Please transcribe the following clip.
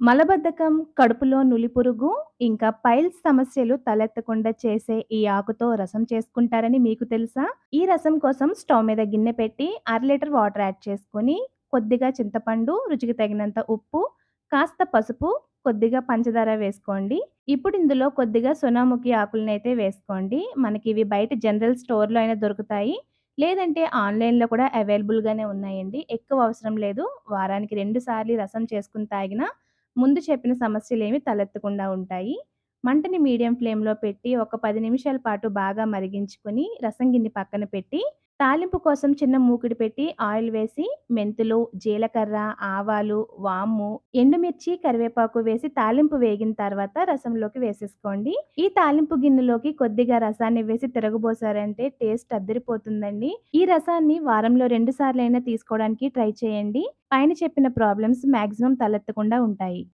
మలబద్ధకం, కడుపులో నులిపురుగు, ఇంకా పైల్స్ సమస్యలు తలెత్తకుండా చేసే ఈ ఆకుతో రసం చేసుకుంటారని మీకు తెలుసా? ఈ రసం కోసం స్టవ్ మీద గిన్నె పెట్టి అర లీటర్ వాటర్ యాడ్ చేసుకొని, కొద్దిగా చింతపండు, రుచికి తగినంత ఉప్పు, కాస్త పసుపు, కొద్దిగా పంచదార వేసుకోండి. ఇప్పుడు ఇందులో కొద్దిగా సోనాముఖి ఆకులనైతే వేసుకోండి. మనకివి బయట జనరల్ స్టోర్‌లో అయినా దొరుకుతాయి. లేదంటే ఆన్‌లైన్‌లో కూడా అవైలబుల్‌గానే ఉన్నాయండి. ఎక్కువ అవసరం లేదు. వారానికి 2 సార్లు ఈ రసం చేసుకొని తాగినా ముందు చెప్పిన సమస్యలేమి తలెత్తకుండా ఉంటాయి. మంటని మీడియం ఫ్లేమ్‌లో పెట్టి ఒక పది నిమిషాల పాటు బాగా మరిగించుకొని రసం గిన్నె పక్కన పెట్టి, తాలింపు కోసం చిన్న మూకుడు పెట్టి ఆయిల్ వేసి మెంతులు, జీలకర్ర, ఆవాలు, వాము, ఎండుమిర్చి, కరివేపాకు వేసి తాలింపు వేగిన తర్వాత రసంలోకి వేసేసుకోండి. ఈ తాలింపు గిన్నెలోకి కొద్దిగా రసాన్ని వేసి తిరగబోసారంటే టేస్ట్ అద్దిరిపోతుందండి. ఈ రసాన్ని వారంలో 2 సార్లైనా తీసుకోవడానికి ట్రై చేయండి. పైన చెప్పిన ప్రాబ్లమ్స్ మాక్సిమం తలెత్తకుండా ఉంటాయి.